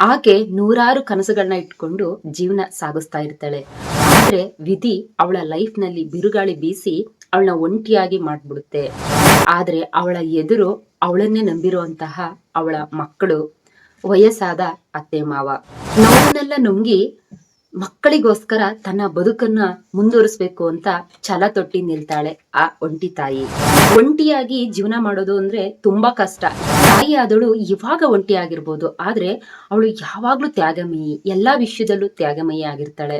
ಆಕೆ ನೂರಾರು ಕನಸುಗಳನ್ನ ಇಟ್ಕೊಂಡು ಜೀವನ ಸಾಗಿಸ್ತಾ ಇರ್ತಾಳೆ. ಆದ್ರೆ ವಿಧಿ ಅವಳ ಲೈಫ್ನಲ್ಲಿ ಬಿರುಗಾಳಿ ಬೀಸಿ ಅವಳನ್ನ ಒಂಟಿಯಾಗಿ ಮಾಡ್ಬಿಡುತ್ತೆ. ಆದ್ರೆ ಅವಳ ಎದುರು ಅವಳನ್ನೇ ನಂಬಿರುವಂತಹ ಅವಳ ಮಕ್ಕಳು, ವಯಸ್ಸಾದ ಅತ್ತೆ, ಮಾವ. ನೋವನ್ನೆಲ್ಲ ನುಂಗಿ ಮಕ್ಕಳಿಗೋಸ್ಕರ ತನ್ನ ಬದುಕನ್ನ ಮುಂದುವರಿಸ್ಬೇಕು ಅಂತ ಛಲ ತೊಟ್ಟಿ ನಿಲ್ತಾಳೆ ಆ ಒಂಟಿ ತಾಯಿ. ಒಂಟಿಯಾಗಿ ಜೀವನ ಮಾಡೋದು ಅಂದ್ರೆ ತುಂಬಾ ಕಷ್ಟ. ತಾಯಿ ಆದಳು ಇವಾಗ ಒಂಟಿ ಆಗಿರ್ಬೋದು, ಆದ್ರೆ ಅವಳು ಯಾವಾಗ್ಲೂ ತ್ಯಾಗಮಯಿ, ಎಲ್ಲಾ ವಿಷಯದಲ್ಲೂ ತ್ಯಾಗಮಯಿ ಆಗಿರ್ತಾಳೆ.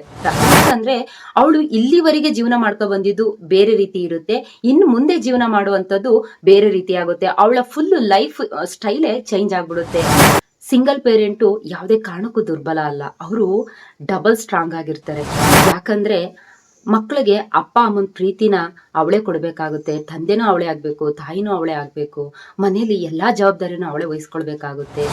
ಅಂದ್ರೆ ಅವಳು ಇಲ್ಲಿವರೆಗೆ ಜೀವನ ಮಾಡ್ಕೊ ಬಂದಿದ್ದು ಬೇರೆ ರೀತಿ ಇರುತ್ತೆ, ಇನ್ನು ಮುಂದೆ ಜೀವನ ಮಾಡುವಂತದ್ದು ಬೇರೆ ರೀತಿ ಆಗುತ್ತೆ. ಅವಳ ಫುಲ್ ಲೈಫ್ ಸ್ಟೈಲೇ ಚೇಂಜ್ ಆಗ್ಬಿಡುತ್ತೆ. ಸಿಂಗಲ್ ಪೇರೆಂಟು ಯಾವುದೇ ಕಾರಣಕ್ಕೂ ದುರ್ಬಲ ಅಲ್ಲ. ಅವರು ಡಬಲ್ ಸ್ಟ್ರಾಂಗ್ ಆಗಿರ್ತಾರೆ. ಯಾಕಂದ್ರೆ ಮಕ್ಕಳಿಗೆ ಅಪ್ಪ, ಅಮ್ಮನ ಪ್ರೀತಿನ ಅವಳೇ ಕೊಡಬೇಕಾಗುತ್ತೆ. ತಂದೆನೂ ಅವಳೇ ಆಗಬೇಕು, ತಾಯಿನೂ ಅವಳೇ ಆಗಬೇಕು. ಮನೆಯಲ್ಲಿ ಎಲ್ಲಾ ಜವಾಬ್ದಾರಿನೂ ಅವಳೇ ವಹಿಸ್ಕೊಳ್ಬೇಕಾಗುತ್ತೆ.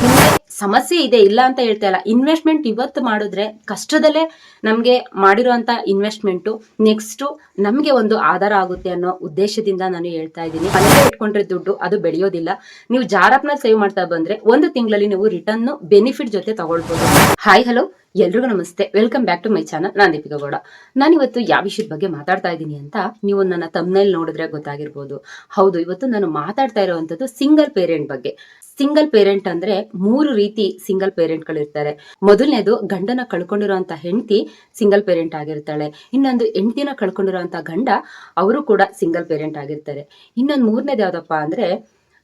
ಸಮಸ್ಯೆ ಇದೆ, ಇಲ್ಲ ಅಂತ ಹೇಳ್ತಾ ಇಲ್ಲ. ಇನ್ವೆಸ್ಟ್ಮೆಂಟ್ ಇವತ್ತು ಮಾಡಿದ್ರೆ ಕಷ್ಟದಲ್ಲೇ ನಮ್ಗೆ ಮಾಡಿರುವಂತ ಇನ್ವೆಸ್ಟ್ಮೆಂಟು ನೆಕ್ಸ್ಟ್ ನಮ್ಗೆ ಒಂದು ಆಧಾರ ಆಗುತ್ತೆ ಅನ್ನೋ ಉದ್ದೇಶದಿಂದ ನಾನು ಹೇಳ್ತಾ ಇದ್ದೀನಿ. ಮನೆಗೆ ಇಟ್ಕೊಂಡ್ರೆ ದುಡ್ಡು, ಅದು ಬೆಳೆಯೋದಿಲ್ಲ. ನೀವು ಜಾರಪ್ನ ಸೇವ್ ಮಾಡ್ತಾ ಬಂದ್ರೆ ಒಂದು ತಿಂಗಳಲ್ಲಿ ನೀವು ರಿಟರ್ನ್ ಬೆನಿಫಿಟ್ ಜೊತೆ ತಗೊಳ್ಬೋದು. ಹಾಯ್ ಹಲೋ ಎಲ್ರಿಗೂ ನಮಸ್ತೆ. Welcome back to my channel ನಾನು ದೀಪಿಕಾ ಗೌಡ. ನಾನಿವತ್ತು ಯಾವ ವಿಷಯದ ಬಗ್ಗೆ ಮಾತಾಡ್ತಾ ಇದ್ದೀನಿ ಅಂತ ನೀವು ನನ್ನ ತಮ್ಮನೇಲಿ ನೋಡಿದ್ರೆ ಗೊತ್ತಾಗಿರ್ಬೋದು. ಹೌದು, ಇವತ್ತು ನಾನು ಮಾತಾಡ್ತಾ ಇರುವಂತದ್ದು ಸಿಂಗಲ್ ಪೇರೆಂಟ್ ಬಗ್ಗೆ. ಸಿಂಗಲ್ ಪೇರೆಂಟ್ ಅಂದ್ರೆ ಮೂರು ರೀತಿ ಸಿಂಗಲ್ ಪೇರೆಂಟ್ಗಳು ಇರ್ತಾರೆ. ಮೊದಲನೇದು ಗಂಡನ ಕಳ್ಕೊಂಡಿರುವಂತ ಹೆಂಡತಿ ಸಿಂಗಲ್ ಪೇರೆಂಟ್ ಆಗಿರ್ತಾಳೆ. ಇನ್ನೊಂದು ಹೆಂಡತಿನ ಕಳ್ಕೊಂಡಿರುವಂತ ಗಂಡ, ಅವರು ಕೂಡ ಸಿಂಗಲ್ ಪೇರೆಂಟ್ ಆಗಿರ್ತಾರೆ. ಇನ್ನೊಂದು ಮೂರನೇದು ಯಾವ್ದಪ್ಪ ಅಂದ್ರೆ,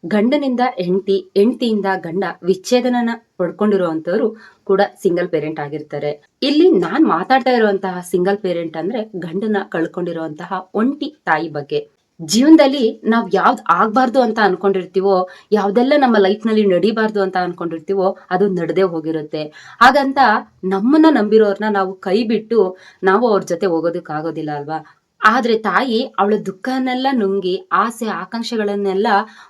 ಗಂಡನಿಂದ ಹೆಂಡತಿ, ಹೆಂಡತಿಯಿಂದ ಗಂಡ ವಿಚ್ಛೇದನನ ಪಡ್ಕೊಂಡಿರುವಂತವ್ರು ಕೂಡ ಸಿಂಗಲ್ ಪೇರೆಂಟ್ ಆಗಿರ್ತಾರೆ. ಇಲ್ಲಿ ನಾನ್ ಮಾತಾಡ್ತಾ ಇರುವಂತಹ ಸಿಂಗಲ್ ಪೇರೆಂಟ್ ಅಂದ್ರೆ ಗಂಡನ ಕಳ್ಕೊಂಡಿರುವಂತಹ ಒಂಟಿ ತಾಯಿ ಬಗ್ಗೆ. ಜೀವನದಲ್ಲಿ ನಾವ್ ಯಾವ್ದು ಆಗ್ಬಾರ್ದು ಅಂತ ಅನ್ಕೊಂಡಿರ್ತೀವೋ, ಯಾವ್ದೆಲ್ಲ ನಮ್ಮ ಲೈಫ್ನಲ್ಲಿ ನಡಿಬಾರ್ದು ಅಂತ ಅನ್ಕೊಂಡಿರ್ತೀವೋ, ಅದು ನಡೆದೇ ಹೋಗಿರುತ್ತೆ. ಹಾಗಂತ ನಮ್ಮನ್ನ ನಂಬಿರೋರ್ನ ನಾವು ಕೈ ಬಿಟ್ಟು ನಾವು ಅವ್ರ ಜೊತೆ ಹೋಗೋದಕ್ಕಾಗೋದಿಲ್ಲ ಅಲ್ವಾ? ಆದ್ರೆ ತಾಯಿ ಅವಳ ದುಃಖನೆಲ್ಲ ನುಂಗಿ, ಆಸೆ, ಆಕಾಂಕ್ಷೆಗಳನ್ನೆಲ್ಲ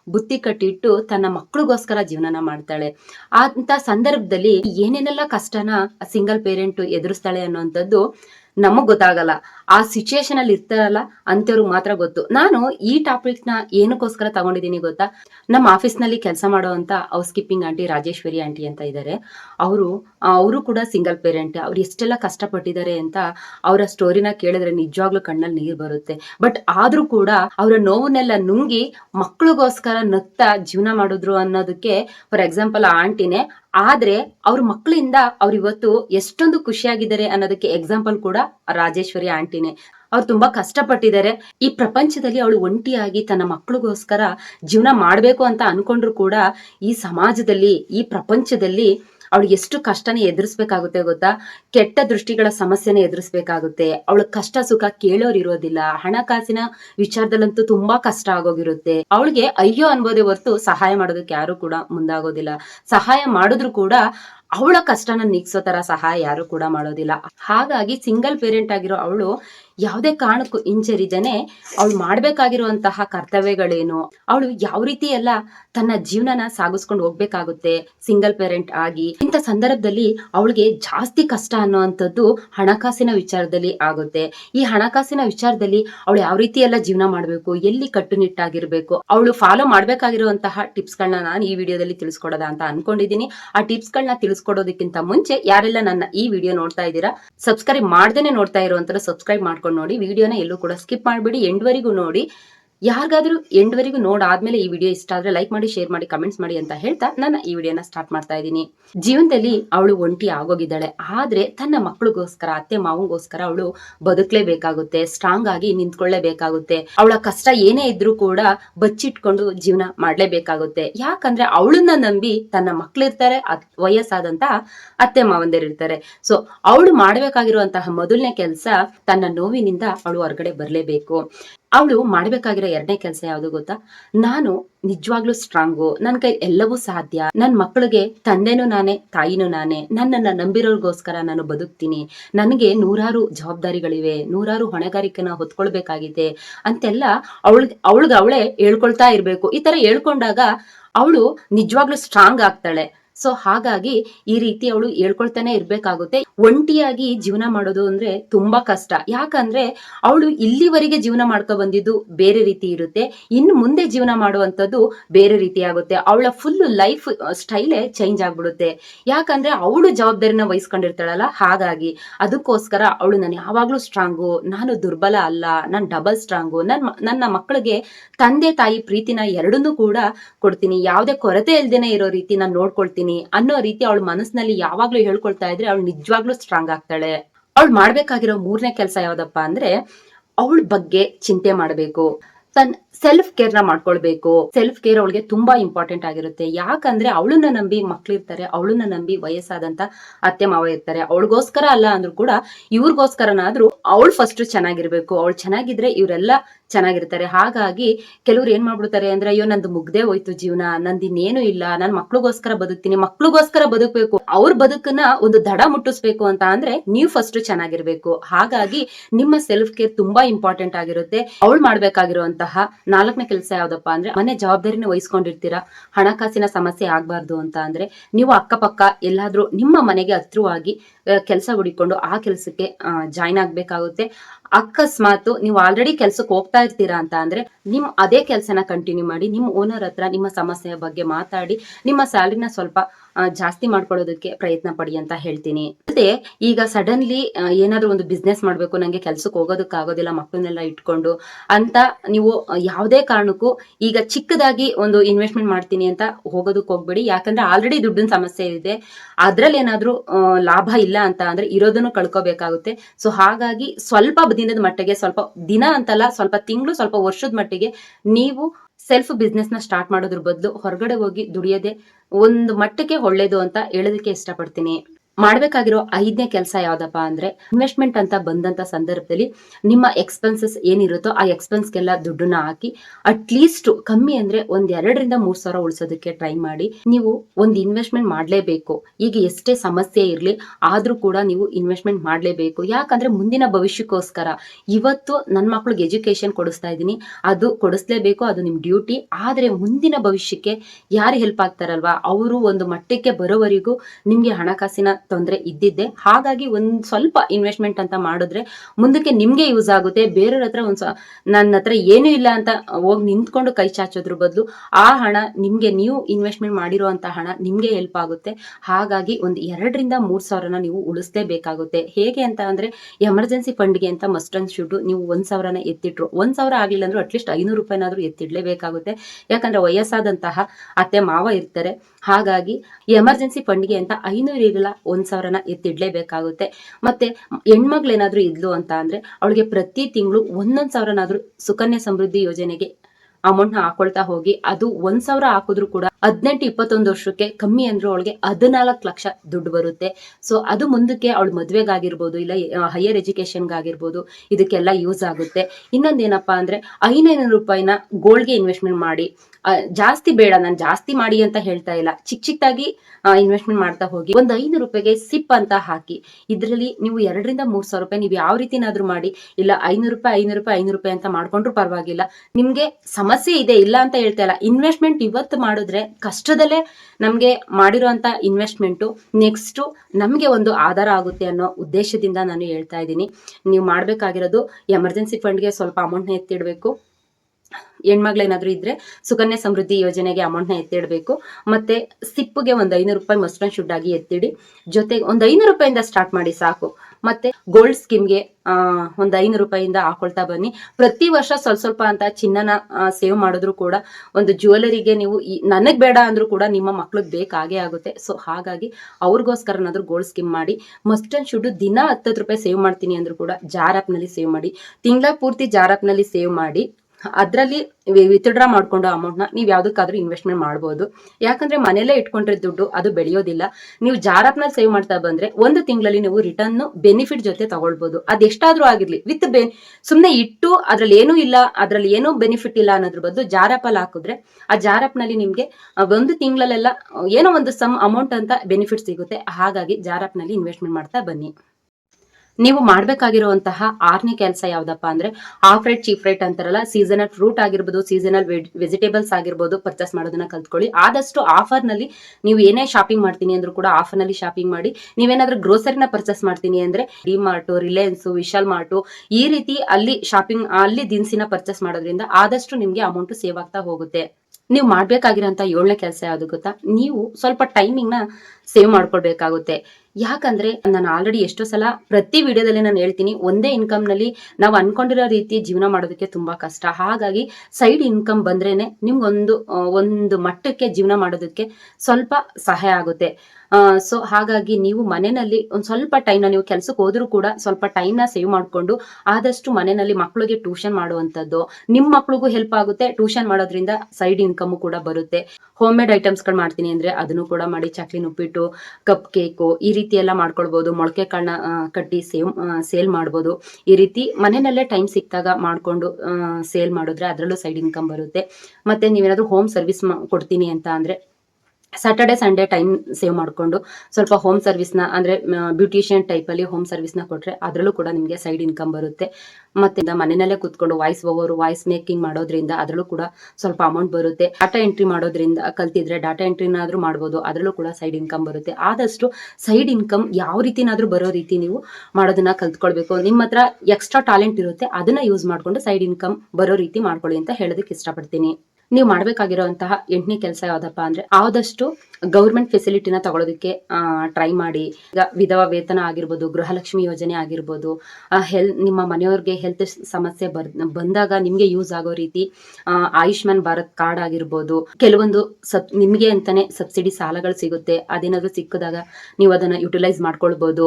ಬುತ್ತಿ ಕಟ್ಟಿಟ್ಟು ತನ್ನ ಮಕ್ಕಳಿಗೋಸ್ಕರ ಜೀವನನ ಮಾಡ್ತಾಳೆ. ಅಂತ ಸಂದರ್ಭದಲ್ಲಿ ಏನೇನೆಲ್ಲ ಕಷ್ಟನ ಸಿಂಗಲ್ ಪೇರೆಂಟ್ ಎದುರಿಸ್ತಾಳೆ ಅನ್ನುವಂಥದ್ದು ನಮಗ್ ಗೊತ್ತಾಗಲ್ಲ. ಆ ಸಿಚುಯೇಷನ್ ಅಲ್ಲಿ ಇರ್ತಾರಲ್ಲ ಅಂತವ್ರಿಗೆ ಮಾತ್ರ ಗೊತ್ತು. ನಾನು ಈ ಟಾಪಿಕ್ನ ಏನಕ್ಕೋಸ್ಕರ ತಗೊಂಡಿದ್ದೀನಿ ಗೊತ್ತಾ? ನಮ್ಮ ಆಫೀಸ್ನಲ್ಲಿ ಕೆಲಸ ಮಾಡುವಂತ housekeeping aunty Rajeshwari aunty ಅಂತ ಇದ್ದಾರೆ ಅವರು ಅವರು ಕೂಡ ಸಿಂಗಲ್ ಪೇರೆಂಟ್ ಅವ್ರು ಎಷ್ಟೆಲ್ಲ ಕಷ್ಟಪಟ್ಟಿದ್ದಾರೆ ಅಂತ ಅವರ ಸ್ಟೋರಿನ ಕೇಳಿದ್ರೆ ನಿಜವಾಗ್ಲೂ ಕಣ್ಣಲ್ಲಿ ನೀರು ಬರುತ್ತೆ. ಬಟ್ ಆದ್ರೂ ಕೂಡ ಅವರ ನೋವನ್ನೆಲ್ಲ ನುಂಗಿ ಮಕ್ಕಳಿಗೋಸ್ಕರ ನಗ್ತಾ ಜೀವನ ಮಾಡಿದ್ರು ಅನ್ನೋದಕ್ಕೆ ಫಾರ್ ಎಕ್ಸಾಂಪಲ್ ಆ ಆಂಟಿನೇ ಆದ್ರೆ ಅವ್ರ ಮಕ್ಕಳಿಂದ ಅವ್ರ ಇವತ್ತು ಎಷ್ಟೊಂದು ಖುಷಿಯಾಗಿದ್ದಾರೆ ಅನ್ನೋದಕ್ಕೆ ಎಕ್ಸಾಂಪಲ್ ಕೂಡ ರಾಜೇಶ್ವರಿ ಆಂಟಿನೇ. ಅವ್ರು ತುಂಬಾ ಕಷ್ಟಪಟ್ಟಿದ್ದಾರೆ. ಈ ಪ್ರಪಂಚದಲ್ಲಿ ಅವಳು ಒಂಟಿಯಾಗಿ ತನ್ನ ಮಕ್ಕಳಿಗೋಸ್ಕರ ಜೀವನ ಮಾಡಬೇಕು ಅಂತ ಅನ್ಕೊಂಡ್ರು ಕೂಡ ಈ ಸಮಾಜದಲ್ಲಿ, ಈ ಪ್ರಪಂಚದಲ್ಲಿ ಅವಳು ಎಷ್ಟು ಕಷ್ಟನ ಎದುರಿಸ್ಬೇಕಾಗುತ್ತೆ ಗೊತ್ತಾ? ಕೆಟ್ಟ ದೃಷ್ಟಿಗಳ ಸಮಸ್ಯೆನ ಎದುರಿಸ್ಬೇಕಾಗುತ್ತೆ. ಅವಳ ಕಷ್ಟ ಸುಖ ಕೇಳೋರ್ ಇರೋದಿಲ್ಲ. ಹಣಕಾಸಿನ ವಿಚಾರದಲ್ಲಂತೂ ತುಂಬಾ ಕಷ್ಟ ಆಗೋಗಿರುತ್ತೆ. ಅವಳಿಗೆ ಅಯ್ಯೋ ಅನ್ಬೋದೇ ಹೊರತು ಸಹಾಯ ಮಾಡೋದಕ್ಕೆ ಯಾರು ಕೂಡ ಮುಂದಾಗೋದಿಲ್ಲ. ಸಹಾಯ ಮಾಡಿದ್ರು ಕೂಡ ಅವಳ ಕಷ್ಟನ ನೀಗ್ಸೋ ತರ ಸಹಾಯ ಯಾರು ಕೂಡ ಮಾಡೋದಿಲ್ಲ. ಹಾಗಾಗಿ ಸಿಂಗಲ್ ಪೇರೆಂಟ್ ಆಗಿರೋ ಅವಳು ಯಾವುದೇ ಕಾರಣಕ್ಕೂ ಹಿಂಜರಿದನೆ ಅವಳು ಮಾಡ್ಬೇಕಾಗಿರುವಂತಹ ಕರ್ತವ್ಯಗಳೇನು, ಅವಳು ಯಾವ ರೀತಿ ಎಲ್ಲ ತನ್ನ ಜೀವನನ ಸಾಗಿಸ್ಕೊಂಡು ಹೋಗ್ಬೇಕಾಗುತ್ತೆ ಸಿಂಗಲ್ ಪೇರೆಂಟ್ ಆಗಿ, ಇಂಥ ಸಂದರ್ಭದಲ್ಲಿ ಅವಳಿಗೆ ಜಾಸ್ತಿ ಕಷ್ಟ ಅನ್ನುವಂಥದ್ದು ಹಣಕಾಸಿನ ವಿಚಾರದಲ್ಲಿ ಆಗುತ್ತೆ. ಈ ಹಣಕಾಸಿನ ವಿಚಾರದಲ್ಲಿ ಅವಳು ಯಾವ ರೀತಿ ಎಲ್ಲ ಜೀವನ ಮಾಡಬೇಕು, ಎಲ್ಲಿ ಕಟ್ಟುನಿಟ್ಟಾಗಿರ್ಬೇಕು, ಅವಳು ಫಾಲೋ ಮಾಡ್ಬೇಕಾಗಿರುವಂತಹ ಟಿಪ್ಸ್ ಗಳನ್ನ ನಾನು ಈ ವಿಡಿಯೋದಲ್ಲಿ ತಿಳಿಸ್ಕೊಡೋದ ಅಂತ ಅನ್ಕೊಂಡಿದ್ದೀನಿ. ಆ ಟಿಪ್ಸ್ ಗಳನ್ನ ತಿಳಿಸ್ಕೊಡೋದಕ್ಕಿಂತ ಮುಂಚೆ ಯಾರೆಲ್ಲ ನನ್ನ ಈ ವಿಡಿಯೋ ನೋಡ್ತಾ ಇದ್ದೀರಾ ಸಬ್ಸ್ಕ್ರೈಬ್ ಮಾಡ್ದೇನೆ ನೋಡ್ತಾ ಇರುವಂತರ ಸಬ್ಸ್ಕ್ರೈಬ್ ಮಾಡ್ಕೊಂಡು ನೋಡಿ. ವಿಡಿಯೋನ ಎಲ್ಲೂ ಕೂಡ ಸ್ಕಿಪ್ ಮಾಡ್ಬೇಡಿ. ಎಂಡ್ವರೆಗೂ ನೋಡಿ. ಯಾರಿಗಾದ್ರೂ ಎಂಡ್ವರೆಗೂ ನೋಡಾದ್ಮೇಲೆ ಈ ವಿಡಿಯೋ ಇಷ್ಟ ಆದ್ರೆ ಲೈಕ್ ಮಾಡಿ ಶೇರ್ ಮಾಡಿ ಕಮೆಂಟ್ಸ್ ಮಾಡಿ ಅಂತ ಹೇಳ್ತಾ ನಾನು ಈ ವಿಡಿಯೋನ ಸ್ಟಾರ್ಟ್ ಮಾಡ್ತಾ ಇದ್ದೀನಿ. ಜೀವನದಲ್ಲಿ ಅವಳು ಒಂಟಿ ಆಗೋಗಿದ್ದಾಳೆ. ಆದ್ರೆ ತನ್ನ ಮಕ್ಕಳಿಗೋಸ್ಕರ, ಅತ್ತೆ ಮಾವಂಗೋಸ್ಕರ ಅವಳು ಬದುಕಲೇಬೇಕಾಗುತ್ತೆ ಸ್ಟ್ರಾಂಗ್ ಆಗಿ ನಿಂತ್ಕೊಳ್ಳೇಬೇಕಾಗುತ್ತೆ. ಅವಳ ಕಷ್ಟ ಏನೇ ಇದ್ರೂ ಕೂಡ ಬಚ್ಚಿಟ್ಕೊಂಡು ಜೀವನ ಮಾಡ್ಲೇಬೇಕಾಗುತ್ತೆ. ಯಾಕಂದ್ರೆ ಅವಳನ್ನ ನಂಬಿ ತನ್ನ ಮಕ್ಳಿರ್ತಾರೆ ವಯಸ್ಸಾದಂತ ಅತ್ತೆ ಮಾವಂದಿರಿರ್ತಾರೆ. ಸೊ ಅವಳು ಮಾಡ್ಬೇಕಾಗಿರುವಂತಹ ಮೊದಲನೇ ಕೆಲಸ ತನ್ನ ನೋವಿನಿಂದ ಅವಳು ಹೊರಗಡೆ ಬರಲೇಬೇಕು. ಅವಳು ಮಾಡ್ಬೇಕಾಗಿರೋ ಎರಡನೇ ಕೆಲಸ ಯಾವುದು ಗೊತ್ತಾ? ನಾನು ನಿಜವಾಗ್ಲೂ ಸ್ಟ್ರಾಂಗು ನನ್ನ ಕೈ ಎಲ್ಲವೂ ಸಾಧ್ಯ. ನನ್ನ ಮಕ್ಕಳಿಗೆ ತಂದೆನೂ ನಾನೇ, ತಾಯಿನೂ ನಾನೇ. ನನ್ನನ್ನ ನಂಬಿರೋರ್ಗೋಸ್ಕರ ನಾನು ಬದುಕ್ತೀನಿ. ನನಗೆ ನೂರಾರು ಜವಾಬ್ದಾರಿಗಳಿವೆ. ನೂರಾರು ಹೊಣೆಗಾರಿಕೆನ ಹೊತ್ಕೊಳ್ಬೇಕಾಗಿದೆ ಅಂತೆಲ್ಲ ಅವಳ, ಅವಳಿಗೆ ಅವಳೇ ಹೇಳ್ಕೊಳ್ತಾ ಇರ್ಬೇಕು. ಈ ತರ ಹೇಳ್ಕೊಂಡಾಗ ಅವಳು ನಿಜವಾಗ್ಲೂ ಸ್ಟ್ರಾಂಗ್ ಆಗ್ತಾಳೆ. ಸೊ ಹಾಗಾಗಿ ಈ ರೀತಿ ಅವಳು ಹೇಳ್ಕೊಳ್ತಾನೆ ಇರ್ಬೇಕಾಗುತ್ತೆ. ಒಂಟಿಯಾಗಿ ಜೀವನ ಮಾಡೋದು ಅಂದ್ರೆ ತುಂಬಾ ಕಷ್ಟ. ಯಾಕಂದ್ರೆ ಅವಳು ಇಲ್ಲಿವರೆಗೆ ಜೀವನ ಮಾಡ್ಕೊ ಬಂದಿದ್ದು ಬೇರೆ ರೀತಿ ಇರುತ್ತೆ. ಇನ್ನು ಮುಂದೆ ಜೀವನ ಮಾಡುವಂತದ್ದು ಬೇರೆ ರೀತಿ ಆಗುತ್ತೆ. ಅವಳ ಫುಲ್ ಲೈಫ್ ಸ್ಟೈಲೇ ಚೇಂಜ್ ಆಗ್ಬಿಡುತ್ತೆ. ಯಾಕಂದ್ರೆ ಅವಳು ಜವಾಬ್ದಾರಿನ ವಹಿಸ್ಕೊಂಡಿರ್ತಾಳಲ್ಲ, ಹಾಗಾಗಿ ಅದಕ್ಕೋಸ್ಕರ ಅವಳು ನಾನು ಯಾವಾಗ್ಲೂ ಸ್ಟ್ರಾಂಗು ನಾನು ದುರ್ಬಲ ಅಲ್ಲ, ನಾನು ಡಬಲ್ ಸ್ಟ್ರಾಂಗು ನನ್ನ ನನ್ನ ಮಕ್ಕಳಿಗೆ ತಂದೆ ತಾಯಿ ಪ್ರೀತಿನ ಎರಡನ್ನೂ ಕೂಡ ಕೊಡ್ತೀನಿ. ಯಾವುದೇ ಕೊರತೆ ಇಲ್ದೇನೆ ಇರೋ ರೀತಿ ನಾನು ನೋಡ್ಕೊಳ್ತೀನಿ. ಅನ್ನೋ ರೀತಿ ಅವಳ ಮನಸ್ಸಿನಲ್ಲಿ ಯಾವಾಗ್ಲೂ ಹೇಳ್ಕೊಳ್ತಾ ಇದ್ರೆ ಅವಳು ನಿಜವಾಗ್ಲೂ ಸ್ಟ್ರಾಂಗ್ ಆಗ್ತಾಳೆ. ಅವಳು ಮಾಡ್ಬೇಕಾಗಿರೋ ಮೂರನೇ ಕೆಲಸ ಯಾವ್ದಪ್ಪ ಅಂದ್ರೆ ಅವಳ ಬಗ್ಗೆ ಚಿಂತೆ ಮಾಡಬೇಕು. ತನ್ನ ಸೆಲ್ಫ್ ಕೇರ್ನ ಮಾಡ್ಕೊಳ್ಬೇಕು. ಸೆಲ್ಫ್ ಕೇರ್ ಅವಳಿಗೆ ತುಂಬಾ ಇಂಪಾರ್ಟೆಂಟ್ ಆಗಿರುತ್ತೆ. ಯಾಕಂದ್ರೆ ಅವಳನ್ನ ನಂಬಿ ಮಕ್ಳಿರ್ತಾರೆ ಅವಳನ್ನ ನಂಬಿ ವಯಸ್ಸಾದಂತ ಅತ್ತೆ ಮಾವ ಇರ್ತಾರೆ. ಅವಳಿಗೋಸ್ಕರ ಅಲ್ಲ ಅಂದ್ರೂ ಕೂಡ ಇವ್ರಿಗೋಸ್ಕರನಾದ್ರೂ ಅವಳು ಫಸ್ಟ್ ಚೆನ್ನಾಗಿರ್ಬೇಕು. ಅವಳು ಚೆನ್ನಾಗಿದ್ರೆ ಇವರೆಲ್ಲ ಚೆನ್ನಾಗಿರ್ತಾರೆ. ಹಾಗಾಗಿ ಕೆಲವ್ರು ಏನ್ ಮಾಡ್ಬಿಡ್ತಾರೆ ಅಂದ್ರೆ, ಅಯ್ಯೋ, ನಂದು ಮುಗ್ದೇ ಹೋಯ್ತು ಜೀವನ. ನಂದು ಇನ್ನೇನು ಇಲ್ಲ. ನಾನು ಮಕ್ಳಿಗೋಸ್ಕರ ಬದುಕ್ತೀನಿ. ಮಕ್ಳಿಗೋಸ್ಕರ ಬದುಕ್ಬೇಕು. ಅವ್ರ ಬದುಕನ್ನ ಒಂದು ದಡ ಮುಟ್ಟಿಸ್ಬೇಕು ಅಂತ ಅಂದ್ರೆ ನೀವು ಫಸ್ಟ್ ಚೆನ್ನಾಗಿರ್ಬೇಕು. ಹಾಗಾಗಿ ನಿಮ್ಮ ಸೆಲ್ಫ್ ಕೇರ್ ತುಂಬಾ ಇಂಪಾರ್ಟೆಂಟ್ ಆಗಿರುತ್ತೆ. ಅವಳು ಮಾಡ್ಬೇಕಾಗಿರುವಂತಹ ನಾಲ್ಕನೇ ಕೆಲಸ ಯಾವ್ದಪ್ಪ ಅಂದ್ರೆ, ಮನೆ ಜವಾಬ್ದಾರಿನ ವಹಿಸ್ಕೊಂಡಿರ್ತೀರಾ? ಹಣಕಾಸಿನ ಸಮಸ್ಯೆ ಆಗ್ಬಾರ್ದು ಅಂತ ಅಂದ್ರೆ, ನೀವು ಅಕ್ಕಪಕ್ಕ ಎಲ್ಲಾದ್ರೂ ನಿಮ್ಮ ಮನೆಗೆ ಹತ್ರವಾಗಿ ಕೆಲಸ ಹುಡಿಕೊಂಡು ಆ ಕೆಲಸಕ್ಕೆ ಜಾಯ್ನ್ ಆಗ್ಬೇಕಾಗುತ್ತೆ. ಅಕಸ್ಮಾತ್ ನೀವು ಆಲ್ರೆಡಿ ಕೆಲ್ಸಕ್ಕೆ ಹೋಗ್ತಾ ಇರ್ತೀರಾ ಅಂತ ಅಂದ್ರೆ ನಿಮ್ ಅದೇ ಕೆಲಸನ ಕಂಟಿನ್ಯೂ ಮಾಡಿ ನಿಮ್ ಓನರ್ ಹತ್ರ ನಿಮ್ಮ ಸಮಸ್ಯೆಯ ಬಗ್ಗೆ ಮಾತಾಡಿ ನಿಮ್ಮ ಸ್ಯಾಲ್ರಿನ ಸ್ವಲ್ಪ ಜಾಸ್ತಿ ಮಾಡ್ಕೊಳ್ಳೋದಕ್ಕೆ ಪ್ರಯತ್ನ ಪಡಿ ಅಂತ ಹೇಳ್ತೀನಿ. ಅದೇ ಈಗ ಸಡನ್ಲಿ ಏನಾದ್ರೂ ಒಂದು ಬಿಸ್ನೆಸ್ ಮಾಡ್ಬೇಕು, ನಂಗೆ ಕೆಲ್ಸಕ್ಕೆ ಹೋಗೋದಕ್ಕೆ ಆಗೋದಿಲ್ಲ, ಮಕ್ಕಳನ್ನೆಲ್ಲ ಇಟ್ಕೊಂಡು ಅಂತ ನೀವು ಯಾವುದೇ ಕಾರಣಕ್ಕೂ ಈಗ ಚಿಕ್ಕದಾಗಿ ಒಂದು ಇನ್ವೆಸ್ಟ್ಮೆಂಟ್ ಮಾಡ್ತೀನಿ ಅಂತ ಹೋಗೋದಕ್ಕೆ ಹೋಗ್ಬೇಡಿ. ಯಾಕಂದ್ರೆ ಆಲ್ರೆಡಿ ದುಡ್ಡಿನ ಸಮಸ್ಯೆ ಇದೆ. ಅದ್ರಲ್ಲಿ ಏನಾದ್ರೂ ಲಾಭ ಇಲ್ಲ ಅಂತ ಅಂದ್ರೆ ಇರೋದನ್ನು ಕಳ್ಕೋಬೇಕಾಗುತ್ತೆ. ಸೊ ಹಾಗಾಗಿ ಸ್ವಲ್ಪ ದಿನದ ಮಟ್ಟಿಗೆ ಸ್ವಲ್ಪ ದಿನ ಅಂತಲ್ಲ, ಸ್ವಲ್ಪ ತಿಂಗಳು, ಸ್ವಲ್ಪ ವರ್ಷದ ಮಟ್ಟಿಗೆ ನೀವು ಸೆಲ್ಫ್ ಬಿಸ್ನೆಸ್ನ ಸ್ಟಾರ್ಟ್ ಮಾಡೋದ್ರ ಬದಲು ಹೊರಗಡೆ ಹೋಗಿ ದುಡಿಯೋದೇ ಒಂದು ಮಟ್ಟಕ್ಕೆ ಒಳ್ಳೇದು ಅಂತ ಹೇಳೋದಕ್ಕೆ ಇಷ್ಟಪಡ್ತೀನಿ. ಮಾಡ್ಬೇಕಾಗಿರೋ ಐದನೇ ಕೆಲಸ ಯಾವ್ದಪ್ಪ ಅಂದ್ರೆ ಇನ್ವೆಸ್ಟ್ಮೆಂಟ್ ಅಂತ ಬಂದಂತ ಸಂದರ್ಭದಲ್ಲಿ ನಿಮ್ಮ ಎಕ್ಸ್ಪೆನ್ಸಸ್ ಏನಿರುತ್ತೋ ಆ ಎಕ್ಸ್ಪೆನ್ಸ್ಗೆಲ್ಲ ದುಡ್ಡನ್ನ ಹಾಕಿ ಅಟ್ಲೀಸ್ಟ್ ಕಮ್ಮಿ ಅಂದ್ರೆ ಒಂದ್ ಎರಡರಿಂದ ಮೂರ್ ಸಾವಿರ ಉಳಿಸೋದಕ್ಕೆ ಟ್ರೈ ಮಾಡಿ. ನೀವು ಒಂದು ಇನ್ವೆಸ್ಟ್ಮೆಂಟ್ ಮಾಡಲೇಬೇಕು. ಈಗ ಎಷ್ಟೇ ಸಮಸ್ಯೆ ಇರಲಿ, ಆದ್ರೂ ಕೂಡ ನೀವು ಇನ್ವೆಸ್ಟ್ಮೆಂಟ್ ಮಾಡಲೇಬೇಕು. ಯಾಕಂದ್ರೆ ಮುಂದಿನ ಭವಿಷ್ಯಕ್ಕೋಸ್ಕರ ಇವತ್ತು ನನ್ನ ಮಕ್ಳಿಗೆ ಎಜುಕೇಶನ್ ಕೊಡಿಸ್ತಾ ಇದ್ದೀನಿ, ಅದು ಕೊಡಿಸ್ಲೇಬೇಕು, ಅದು ನಿಮ್ ಡ್ಯೂಟಿ ಆದ್ರೆ ಮುಂದಿನ ಭವಿಷ್ಯಕ್ಕೆ ಯಾರು ಹೆಲ್ಪ್ ಆಗ್ತಾರಲ್ವಾ? ಅವರು ಒಂದು ಮಟ್ಟಕ್ಕೆ ಬರೋವರೆಗೂ ನಿಮ್ಗೆ ಹಣಕಾಸಿನ ತೊಂದರೆ ಇದ್ದಿದ್ದೆ. ಹಾಗಾಗಿ ಒಂದ್ ಸ್ವಲ್ಪ ಇನ್ವೆಸ್ಟ್ಮೆಂಟ್ ಅಂತ ಮಾಡಿದ್ರೆ ಮುಂದಕ್ಕೆ ನಿಮ್ಗೆ ಯೂಸ್ ಆಗುತ್ತೆ. ಬೇರೆಯವ್ರ ಹತ್ರ ಒಂದ್ ನನ್ನ ಹತ್ರ ಏನೂ ಇಲ್ಲ ಅಂತ ಹೋಗಿ ನಿಂತ್ಕೊಂಡು ಕೈ ಚಾಚೋದ್ರ ಬದಲು ಆ ಹಣ ನಿಮ್ಗೆ ನೀವು ಇನ್ವೆಸ್ಟ್ಮೆಂಟ್ ಮಾಡಿರುವಂತ ಹಣ ನಿಮ್ಗೆ ಹೆಲ್ಪ್ ಆಗುತ್ತೆ. ಹಾಗಾಗಿ ಒಂದು ಎರಡರಿಂದ ಮೂರ್ ಸಾವಿರನ ನೀವು ಉಳಿಸ್ಲೇಬೇಕಾಗುತ್ತೆ. ಹೇಗೆ ಅಂತ ಅಂದ್ರೆ ಎಮರ್ಜೆನ್ಸಿ ಫಂಡ್ಗೆ ಅಂತ ಮಸ್ಟ್ ಅಂಡ್ ಶುಡ್ ನೀವು ಒಂದ್ ಸಾವಿರನ ಎತ್ತಿಟ್ರು. ಒಂದ್ ಸಾವಿರ ಆಗಿಲ್ಲ ಅಂದ್ರೂ ಅಟ್ಲೀಸ್ಟ್ ಐನೂರು ರೂಪಾಯಿನಾದ್ರೂ ಎತ್ತಿಡ್ಲೇಬೇಕಾಗುತ್ತೆ. ಯಾಕಂದ್ರೆ ವಯಸ್ಸಾದಂತಹ ಅತ್ತೆ ಮಾವ ಇರ್ತಾರೆ. ಹಾಗಾಗಿ ಎಮರ್ಜೆನ್ಸಿ ಫಂಡ್ಗೆ ಅಂತ ಐನೂರು ಇರಲ್ಲ ಒಂದ್ ಸಾವಿರನ ಎತ್ತಿಡ್ಲೇಬೇಕಾಗುತ್ತೆ. ಮತ್ತೆ ಹೆಣ್ಮಗ್ಳೇನಾದ್ರೂ ಇದ್ಲು ಅಂತ ಅಂದ್ರೆ ಅವಳಿಗೆ ಪ್ರತಿ ತಿಂಗಳು ಒಂದೊಂದ್ ಸಾವಿರನಾದ್ರೂ ಸುಕನ್ಯಾ ಸಮೃದ್ಧಿ ಯೋಜನೆಗೆ ಅಮೌಂಟ್ನ ಹಾಕೊಳ್ತಾ ಹೋಗಿ ಅದು ಒಂದ್ ಸಾವಿರ ಹಾಕಿದ್ರು ಕೂಡ ಹದಿನೆಂಟು ಇಪ್ಪತ್ತೊಂದು ವರ್ಷಕ್ಕೆ ಕಮ್ಮಿ ಅಂದ್ರೂ ಅವಳಿಗೆ ಹದಿನಾಲ್ಕು ಲಕ್ಷ ದುಡ್ಡು ಬರುತ್ತೆ. ಸೊ ಅದು ಮುಂದಕ್ಕೆ ಅವಳ ಮದ್ವೆಗಾಗಿರ್ಬೋದು ಇಲ್ಲ ಹೈಯರ್ ಎಜುಕೇಶನ್ಗಾಗಿರ್ಬೋದು ಇದಕ್ಕೆಲ್ಲ ಯೂಸ್ ಆಗುತ್ತೆ. ಇನ್ನೊಂದೇನಪ್ಪ ಅಂದ್ರೆ ಐನೈನೂರು ರೂಪಾಯಿನ ಗೋಲ್ಡ್ಗೆ ಇನ್ವೆಸ್ಟ್ಮೆಂಟ್ ಮಾಡಿ ಜಾಸ್ತಿ ಬೇಡ, ನಾನು ಜಾಸ್ತಿ ಮಾಡಿ ಅಂತ ಹೇಳ್ತಾ ಇಲ್ಲ. ಚಿಕ್ಕ ಚಿಕ್ಕದಾಗಿ ಇನ್ವೆಸ್ಟ್ಮೆಂಟ್ ಮಾಡ್ತಾ ಹೋಗಿ ಒಂದು ಐನೂರು ರೂಪಾಯಿಗೆ ಸಿಪ್ ಅಂತ ಹಾಕಿ, ಇದರಲ್ಲಿ ನೀವು ಎರಡರಿಂದ ಮೂರ್ ಸಾವಿರ ರೂಪಾಯಿ ನೀವು ಯಾವ ರೀತಿನಾದ್ರೂ ಮಾಡಿ, ಇಲ್ಲ ಐನೂರು ರೂಪಾಯಿ ಐನೂರು ರೂಪಾಯಿ ಐನೂರು ರೂಪಾಯಿ ಅಂತ ಮಾಡ್ಕೊಂಡ್ರು ಪರವಾಗಿಲ್ಲ. ನಿಮ್ಗೆ ಸಮಸ್ಯೆ ಇದೆ ಇಲ್ಲ ಅಂತ ಹೇಳ್ತಾ ಇಲ್ಲ. ಇನ್ವೆಸ್ಟ್ಮೆಂಟ್ ಇವತ್ತು ಮಾಡಿದ್ರೆ ಕಷ್ಟದಲ್ಲೇ ನಮ್ಗೆ ಮಾಡಿರುವಂತ ಇನ್ವೆಸ್ಟ್ಮೆಂಟು ನೆಕ್ಸ್ಟ್ ನಮ್ಗೆ ಒಂದು ಆಧಾರ ಆಗುತ್ತೆ ಅನ್ನೋ ಉದ್ದೇಶದಿಂದ ನಾನು ಹೇಳ್ತಾ ಇದ್ದೀನಿ. ನೀವು ಮಾಡ್ಬೇಕಾಗಿರೋದು ಎಮರ್ಜೆನ್ಸಿ ಫಂಡ್ಗೆ ಸ್ವಲ್ಪ ಅಮೌಂಟ್ನ ಎತ್ತಿಡ್ಬೇಕು. ಹೆಣ್ಮಕ್ಳೇನಾದ್ರೂ ಇದ್ರೆ ಸುಕನ್ಯಾ ಸಮೃದ್ಧಿ ಯೋಜನೆಗೆ ಅಮೌಂಟ್ನ ಎತ್ತಿಡಬೇಕು. ಮತ್ತೆ ಸಿಪ್ಗೆ ಒಂದು ಐನೂರು ರೂಪಾಯಿ ಮಸ್ಟ್ ಅಂಡ್ ಶುಡ್ ಆಗಿ ಎತ್ತಿಡಿ. ಜೊತೆಗೆ ಒಂದು ಐನೂರು ರೂಪಾಯಿಂದ ಸ್ಟಾರ್ಟ್ ಮಾಡಿ ಸಾಕು. ಮತ್ತೆ ಗೋಲ್ಡ್ ಸ್ಕೀಮ್ಗೆ ಒಂದು ಐನೂರು ರೂಪಾಯಿಂದ ಹಾಕೊಳ್ತಾ ಬನ್ನಿ. ಪ್ರತಿ ವರ್ಷ ಸ್ವಲ್ಪ ಸ್ವಲ್ಪ ಅಂತ ಚಿನ್ನನ ಸೇವ್ ಮಾಡಿದ್ರು ಕೂಡ ಒಂದು ಜ್ಯುವೆಲರಿಗೆ ನೀವು ನನಗೆ ಬೇಡ ಅಂದ್ರೂ ಕೂಡ ನಿಮ್ಮ ಮಕ್ಳಿಗೆ ಬೇಕಾಗೇ ಆಗುತ್ತೆ. ಸೊ ಹಾಗಾಗಿ ಅವ್ರಿಗೋಸ್ಕರನಾದ್ರೂ ಗೋಲ್ಡ್ ಸ್ಕೀಮ್ ಮಾಡಿ ಮಸ್ಟ್ ಅಂಡ್ ಶುಡ್ ದಿನ ಹತ್ತತ್ತು ರೂಪಾಯಿ ಸೇವ್ ಮಾಡ್ತೀನಿ ಅಂದ್ರೂ ಕೂಡ ಜಾರ್ ಆಪ್ನಲ್ಲಿ ಸೇವ್ ಮಾಡಿ. ತಿಂಗಳ ಪೂರ್ತಿ ಜಾರ್ ಆಪ್ನಲ್ಲಿ ಸೇವ್ ಮಾಡಿ. ಅದರಲ್ಲಿ ವಿತ್ಡ್ರಾ ಮಾಡ್ಕೊಂಡು ಅಮೌಂಟ್ನ ನೀವು ಯಾವುದಕ್ಕಾದ್ರೂ ಇನ್ವೆಸ್ಟ್ಮೆಂಟ್ ಮಾಡ್ಬೋದು. ಯಾಕಂದ್ರೆ ಮನೆಯಲ್ಲೇ ಇಟ್ಕೊಂಡ್ರೆ ದುಡ್ಡು ಅದು ಬೆಳೆಯೋದಿಲ್ಲ. ನೀವು ಜಾರಪ್ನಲ್ಲಿ ಸೇವ್ ಮಾಡ್ತಾ ಬಂದ್ರೆ ಒಂದು ತಿಂಗಳಲ್ಲಿ ನೀವು ರಿಟರ್ನ್ ಬೆನಿಫಿಟ್ ಜೊತೆ ತಗೊಳ್ಬೋದು. ಅದೆಷ್ಟಾದ್ರೂ ಆಗಿರ್ಲಿ ವಿತ್ ಬೆ ಸುಮ್ಮನೆ ಇಟ್ಟು ಅದ್ರಲ್ಲಿ ಏನೂ ಇಲ್ಲ ಅದ್ರಲ್ಲಿ ಏನೂ ಬೆನಿಫಿಟ್ ಇಲ್ಲ ಅನ್ನೋದ್ರ ಬದಲು ಜಾರಪ್ಪಲ್ಲಿ ಹಾಕಿದ್ರೆ ಆ ಜಾರಪ್ನಲ್ಲಿ ನಿಮ್ಗೆ ಆ, ಒಂದು ತಿಂಗಳಲ್ಲೆಲ್ಲ ಏನೋ ಒಂದು ಸಮ್ ಅಮೌಂಟ್ ಅಂತ ಬೆನಿಫಿಟ್ ಸಿಗುತ್ತೆ. ಹಾಗಾಗಿ ಜಾರಪ್ನಲ್ಲಿ ಇನ್ವೆಸ್ಟ್ಮೆಂಟ್ ಮಾಡ್ತಾ ಬನ್ನಿ. ನೀವು ಮಾಡ್ಬೇಕಾಗಿರುವಂತಹ ಆರನೇ ಕೆಲಸ ಯಾವ್ದಪ್ಪ ಅಂದ್ರೆ ಆಫ್ ರೇಟ್ ಚೀಫ್ ರೇಟ್ ಅಂತಾರಲ್ಲ ಸೀಸನಲ್ ಫ್ರೂಟ್ ಆಗಿರ್ಬೋದು ಸೀಸನಲ್ ವೆಜಿಟೇಬಲ್ಸ್ ಆಗಿರ್ಬೋದು ಪರ್ಚೇಸ್ ಮಾಡೋದನ್ನ ಕಲ್ತ್ಕೊಳ್ಳಿ. ಆದಷ್ಟು ಆಫರ್ನಲ್ಲಿ ನೀವು ಏನೇ ಶಾಪಿಂಗ್ ಮಾಡ್ತೀನಿ ಅಂದ್ರೂ ಕೂಡ ಆಫರ್ನಲ್ಲಿ ಶಾಪಿಂಗ್ ಮಾಡಿ. ನೀವೇನಾದ್ರೂ ಗ್ರೋಸರಿನ ಪರ್ಚೇಸ್ ಮಾಡ್ತೀನಿ ಅಂದ್ರೆ D Mart Reliance Vishal Mart ಈ ರೀತಿ ಅಲ್ಲಿ ಶಾಪಿಂಗ್ ಅಲ್ಲಿ ದಿನಸಿನ ಪರ್ಚೇಸ್ ಮಾಡೋದ್ರಿಂದ ಆದಷ್ಟು ನಿಮ್ಗೆ ಅಮೌಂಟ್ ಸೇವ್ ಆಗ್ತಾ ಹೋಗುತ್ತೆ. ನೀವು ಮಾಡ್ಬೇಕಾಗಿರೋಂಥ ಏಳನೇ ಕೆಲಸ ಯಾವ್ದು ಗೊತ್ತಾ? ನೀವು ಸ್ವಲ್ಪ ಟೈಮಿಂಗ್ನ ಸೇವ್ ಮಾಡ್ಕೊಳ್ಬೇಕಾಗುತ್ತೆ ಯಾಕಂದ್ರೆ ನಾನು ಆಲ್ರೆಡಿ ಎಷ್ಟೋ ಸಲ ಪ್ರತಿ ವಿಡಿಯೋದಲ್ಲಿ ನಾನು ಹೇಳ್ತೀನಿ, ಒಂದೇ ಇನ್ಕಮ್ನಲ್ಲಿ ನಾವು ಅನ್ಕೊಂಡಿರೋ ರೀತಿ ಜೀವನ ಮಾಡೋದಕ್ಕೆ ತುಂಬಾ ಕಷ್ಟ. ಹಾಗಾಗಿ ಸೈಡ್ ಇನ್ಕಮ್ ಬಂದ್ರೇನೆ ನಿಮ್ಗೊಂದು ಒಂದು ಒಂದು ಮಟ್ಟಕ್ಕೆ ಜೀವನ ಮಾಡೋದಕ್ಕೆ ಸ್ವಲ್ಪ ಸಹಾಯ ಆಗುತ್ತೆ. ಸೊ ಹಾಗಾಗಿ ನೀವು ಮನೆಯಲ್ಲಿ ಒಂದು ಸ್ವಲ್ಪ ಟೈಮ್ನ ನೀವು ಕೆಲಸಕ್ಕೆ ಹೋದ್ರೂ ಕೂಡ ಸ್ವಲ್ಪ ಟೈಮ್ನ ಸೇವ್ ಮಾಡ್ಕೊಂಡು ಆದಷ್ಟು ಮನೆಯಲ್ಲಿ ಮಕ್ಕಳಿಗೆ ಟ್ಯೂಷನ್ ಮಾಡುವಂಥದ್ದು ನಿಮ್ಮ ಮಕ್ಳಿಗೂ ಹೆಲ್ಪ್ ಆಗುತ್ತೆ ಟ್ಯೂಷನ್ ಮಾಡೋದ್ರಿಂದ ಸೈಡ್ ಇನ್ಕಮ್ ಕೂಡ ಬರುತ್ತೆ. ಹೋಮ್ ಮೇಡ್ ಐಟಮ್ಸ್ಗಳು ಮಾಡ್ತೀನಿ ಅಂದ್ರೆ ಅದನ್ನು ಕೂಡ ಮಾಡಿ, ಚಕ್ಲಿ ಉಪ್ಪಿಟ್ಟು ಕಪ್ ಕೇಕು ಈ ರೀತಿ ಎಲ್ಲ ಮಾಡ್ಕೊಳ್ಬೋದು, ಮೊಳಕೆ ಕಣ್ಣ ಕಟ್ಟಿ ಸೇವ್ ಸೇಲ್ ಮಾಡ್ಬೋದು. ಈ ರೀತಿ ಮನೆಯಲ್ಲೇ ಟೈಮ್ ಸಿಕ್ಕಿದಾಗ ಮಾಡ್ಕೊಂಡು ಸೇಲ್ ಮಾಡಿದ್ರೆ ಅದರಲ್ಲೂ ಸೈಡ್ ಇನ್ಕಮ್ ಬರುತ್ತೆ. ಮತ್ತೆ ನೀವೇನಾದ್ರೂ ಹೋಮ್ ಸರ್ವಿಸ್ ಕೊಡ್ತೀನಿ ಅಂತ ಅಂದ್ರೆ ಸ್ಯಾಟರ್ಡೆ ಸಂಡೇ ಟೈಮ್ ಸೇವ್ ಮಾಡಿಕೊಂಡು ಸ್ವಲ್ಪ ಹೋಮ್ ಸರ್ವಿಸ್ನ ಅಂದರೆ ಬ್ಯೂಟಿಷಿಯನ್ ಟೈಪಲ್ಲಿ ಹೋಮ್ ಸರ್ವಿಸ್ನ ಕೊಟ್ಟರೆ ಅದರಲ್ಲೂ ಕೂಡ ನಿಮಗೆ ಸೈಡ್ ಇನ್ಕಮ್ ಬರುತ್ತೆ. ಮತ್ತೆ ಮನೆಯಲ್ಲೇ ಕೂತ್ಕೊಂಡು ವಾಯ್ಸ್ ಓವರ್ ವಾಯ್ಸ್ ಮೇಕಿಂಗ್ ಮಾಡೋದ್ರಿಂದ ಅದರಲ್ಲೂ ಕೂಡ ಸ್ವಲ್ಪ ಅಮೌಂಟ್ ಬರುತ್ತೆ. ಡಾಟಾ ಎಂಟ್ರಿ ಮಾಡೋದ್ರಿಂದ ಕಲ್ತಿದ್ರೆ ಡಾಟಾ ಎಂಟ್ರಿನಾದರೂ ಮಾಡ್ಬೋದು, ಅದರಲ್ಲೂ ಕೂಡ ಸೈಡ್ ಇನ್ಕಮ್ ಬರುತ್ತೆ. ಆದಷ್ಟು ಸೈಡ್ ಇನ್ಕಮ್ ಯಾವ ರೀತಿನಾದರೂ ಬರೋ ರೀತಿ ನೀವು ಮಾಡೋದನ್ನ ಕಲ್ತ್ಕೊಳ್ಬೇಕು. ನಿಮ್ಮ ಹತ್ರ ಎಕ್ಸ್ಟ್ರಾ ಟ್ಯಾಲೆಂಟ್ ಇರುತ್ತೆ, ಅದನ್ನ ಯೂಸ್ ಮಾಡ್ಕೊಂಡು ಸೈಡ್ ಇನ್ಕಮ್ ಬರೋ ರೀತಿ ಮಾಡ್ಕೊಳ್ಳಿ ಅಂತ ಹೇಳೋದಕ್ಕೆ ಇಷ್ಟಪಡ್ತೀನಿ. ನೀವು ಮಾಡ್ಬೇಕಾಗಿರುವಂತಹ ಎಂಟನೇ ಕೆಲಸ ಯಾವ್ದಪ್ಪ ಅಂದ್ರೆ ಆದಷ್ಟು ಗೌರ್ಮೆಂಟ್ ಫೆಸಿಲಿಟಿನ ತಗೊಳ್ಳೋದಕ್ಕೆ ಟ್ರೈ ಮಾಡಿ. ಈಗ ವಿಧವಾ ವೇತನ ಆಗಿರ್ಬೋದು, ಗೃಹಲಕ್ಷ್ಮಿ ಯೋಜನೆ ಆಗಿರ್ಬೋದು ಹೆಲ್ ನಿಮ್ಮ ಮನೆಯವ್ರಿಗೆ ಹೆಲ್ತ್ ಸಮಸ್ಯೆ ಬರ್, ಬಂದಾಗ ನಿಮ್ಗೆ ಯೂಸ್ ಆಗೋ ರೀತಿ ಆಯುಷ್ಮಾನ್ ಭಾರತ್ ಕಾರ್ಡ್ ಆಗಿರ್ಬೋದು, ಕೆಲವೊಂದು ಸಬ್, ನಿಮಗೆ ಅಂತಾನೆ ಸಬ್ಸಿಡಿ ಸಾಲಗಳು ಸಿಗುತ್ತೆ. ಅದೇನಾದ್ರೂ ಸಿಕ್ಕಿದಾಗ ನೀವು ಅದನ್ನ ಯುಟಿಲೈಸ್ ಮಾಡ್ಕೊಳ್ಬಹುದು